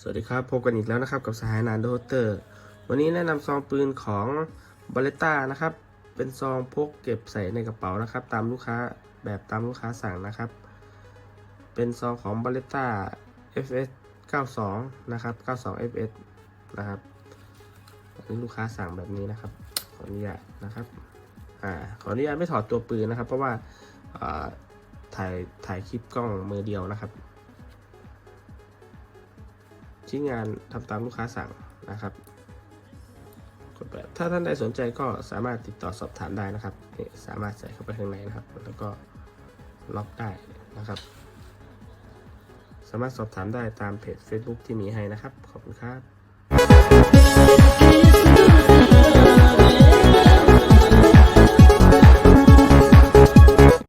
สวัสดีครับ พบกันอีกแล้วนะครับกับสหายนานโดเตอร์ วันนี้แนะนำซองปืนของบาเลต้านะครับ เป็นซองพกเก็บใส่ในกระเป๋านะครับ ตามลูกค้าแบบตามลูกค้าสั่งนะครับ เป็นซองของบาเลต้า FS 92 นะครับ 92 FS นะครับนนี้ลูกค้าสั่งแบบนี้นะครับ ขออนุญาตนะครับ อ่า ขออนุญาตไม่ถอดตัวปืนนะครับ เพราะว่าถ่ายถ่ายคลิปกล้องมือเดียวนะครับ ชิ้นงานทำตามลูกค้าสั่งนะครับกดแบบถ้าท่านใดสนใจก็สามารถติดต่อสอบถามได้นะครับนี่สามารถใส่เข้าไปข้างในนะครับ แล้วก็ล็อกได้นะครับ สามารถสอบถามได้ตามเพจ Facebook ที่มีให้นะครับ ขอบคุณครับ